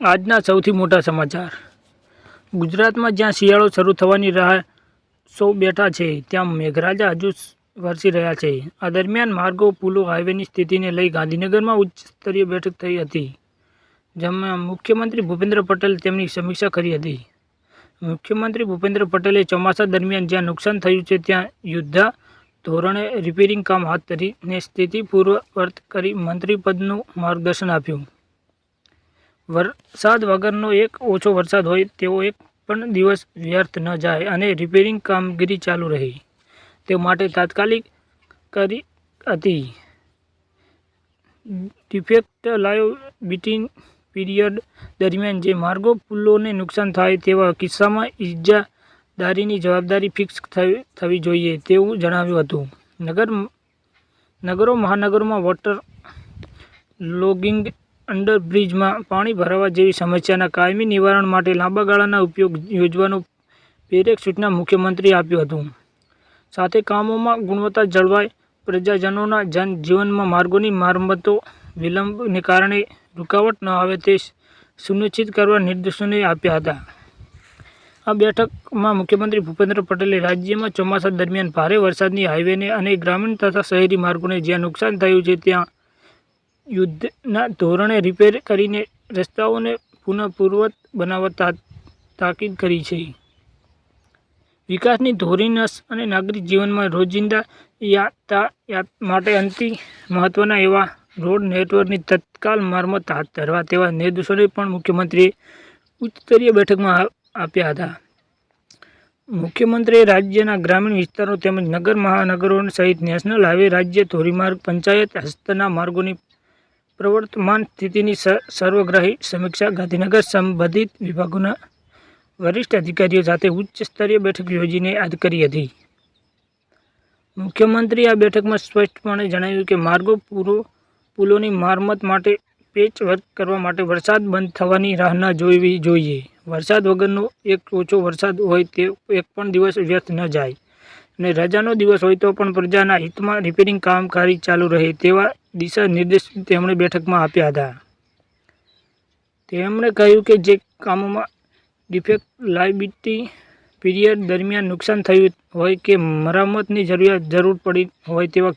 આજના સૌથી મોટા સમાચાર. ગુજરાતમાં જ્યાં શિયાળો શરૂ થવાની રાહ સૌ બેઠા છે, ત્યાં મેઘરાજા હજુ વરસી રહ્યા છે. આ દરમિયાન માર્ગો, પુલો, હાઈવેની સ્થિતિને લઈ ગાંધીનગરમાં ઉચ્ચ સ્તરીય બેઠક થઈ હતી, જેમાં મુખ્યમંત્રી ભૂપેન્દ્ર પટેલ તેમની સમીક્ષા કરી હતી. મુખ્યમંત્રી ભૂપેન્દ્ર પટેલે ચોમાસા દરમિયાન જ્યાં નુકસાન થયું છે, ત્યાં યુદ્ધા ધોરણે રિપેરિંગ કામ હાથ ધરીને સ્થિતિ પૂર્વવર્ત કરી મંત્રીપદનું માર્ગદર્શન આપ્યું. વરસાદ વગરનો એક ઓછો વરસાદ હોય તેવો એક પણ દિવસ વ્યર્થ ન જાય અને રિપેરિંગ કામગીરી ચાલુ રહી. તે માટે તાત્કાલિક કરી હતી. ડિફેક્ટ લાઈવ બીટિંગ પીરિયડ દરમિયાન જે માર્ગો પુલોને નુકસાન થાય તેવા કિસ્સામાં ઇજાદારીની જવાબદારી ફિક્સ થવી જોઈએ તેવું જણાવ્યું હતું. નગર, નગરો, મહાનગરોમાં વોટર લોગિંગ અંડરબ્રિજમાં પાણી ભરાવા જેવી સમસ્યાના કાયમી નિવારણ માટે લાંબા ગાળાના ઉપયોગ યોજવાનું પ્રેરક સૂચના મુખ્યમંત્રીએ આપ્યું હતું. સાથે કામોમાં ગુણવત્તા જળવાય, પ્રજાજનોના જનજીવનમાં માર્ગોની મરમ્મતો વિલંબને કારણે રૂકાવટ ન આવે તે સુનિશ્ચિત કરવા નિર્દેશોને આપ્યા હતા. આ બેઠકમાં મુખ્યમંત્રી ભૂપેન્દ્ર પટેલે રાજ્યમાં ચોમાસા દરમિયાન ભારે વરસાદની હાઈવેને અને ગ્રામીણ તથા શહેરી માર્ગોને જ્યાં નુકસાન થયું છે ત્યાં યુદ્ધના ધોરણે રિપેર કરીને રસ્તાઓને પુનઃપૂર્વત બનાવવા તાકીદ કરી છે. વિકાસની ધોરીનસ અને નાગરિક જીવનમાં રોજિંદા યાતાયાત માટે અંતિ મહત્ત્વના એવા રોડ નેટવર્કની તત્કાલ મારમત હાથ ધરવા તેવા નિર્દેશોને પણ મુખ્યમંત્રીએ ઉચ્ચસ્તરીય બેઠકમાં આપ્યા હતા. મુખ્યમંત્રીએ રાજ્યના ગ્રામીણ વિસ્તારો તેમજ નગર મહાનગરો સહિત નેશનલ હાઈવે રાજ્ય ધોરીમાર્ગ પંચાયત હસ્તના માર્ગોની પ્રવર્તમાન સ્થિતિની સર્વગ્રાહી સમીક્ષા ગાંધીનગર સંબંધિત વિભાગોના વરિષ્ઠ અધિકારીઓ સાથે ઉચ્ચ સ્તરીય બેઠક યોજીને યાદ કરી હતી. મુખ્યમંત્રીએ આ બેઠકમાં સ્પષ્ટપણે જણાવ્યું કે માર્ગો પૂરો, પુલોની મારમત માટે પેચ વર્ક કરવા માટે વરસાદ બંધ થવાની રાહ ન જોવી જોઈએ. વરસાદ વગરનો એક ઓછો વરસાદ હોય તે એક પણ દિવસ વ્યર્થ ન જાય. અને રજાનો દિવસ હોય તો પણ પ્રજાના હિતમાં રિપેરિંગ કામકારી ચાલુ રહે તેવા દિશા નિર્દેશ તેમણે બેઠકમાં આપ્યા હતા. તેમણે કહ્યું કે જે કામોમાં ડિફેક્ટ લાયબિલિટી પીરિયડ દરમિયાન નુકસાન થયું હોય કે મરામતની જરૂરિયાત જરૂર પડી હોય તેવા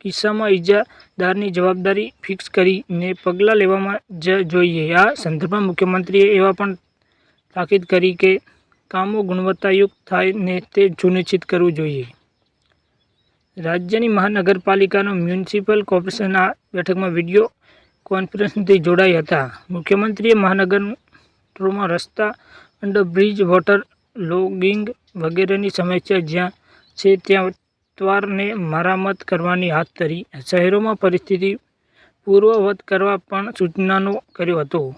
કિસ્સામાં ઇજાદારની જવાબદારી ફિક્સ કરીને પગલાં લેવામાં જ જોઈએ. આ સંદર્ભમાં મુખ્યમંત્રીએ એવા પણ તાકીદ કરી કે કામો ગુણવત્તાયુક્ત થાય ને તે સુનિશ્ચિત કરવું જોઈએ. રાજ્યની મહાનગરપાલિકાનો મ્યુનિસિપલ કોર્પોરેશન આ બેઠકમાં વીડિયો કોન્ફરન્સથી જોડાઈ હતા. મુખ્યમંત્રીએ મહાનગરોમાં રસ્તા અંડરબ્રિજ વોટર લોગિંગ વગેરેની સમસ્યા જ્યાં છે ત્યાં ત્વરને મરામત કરવાની હાથ ધરી. શહેરોમાં પરિસ્થિતિ પૂર્વવત કરવા પણ સૂચનાનો કર્યો હતો.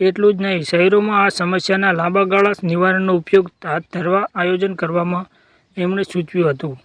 એટલું જ નહીં, શહેરોમાં આ સમસ્યાના લાંબા ગાળા નિવારણનો ઉપયોગ હાથ ધરવા આયોજન કરવામાં એમણે સૂચવ્યું હતું.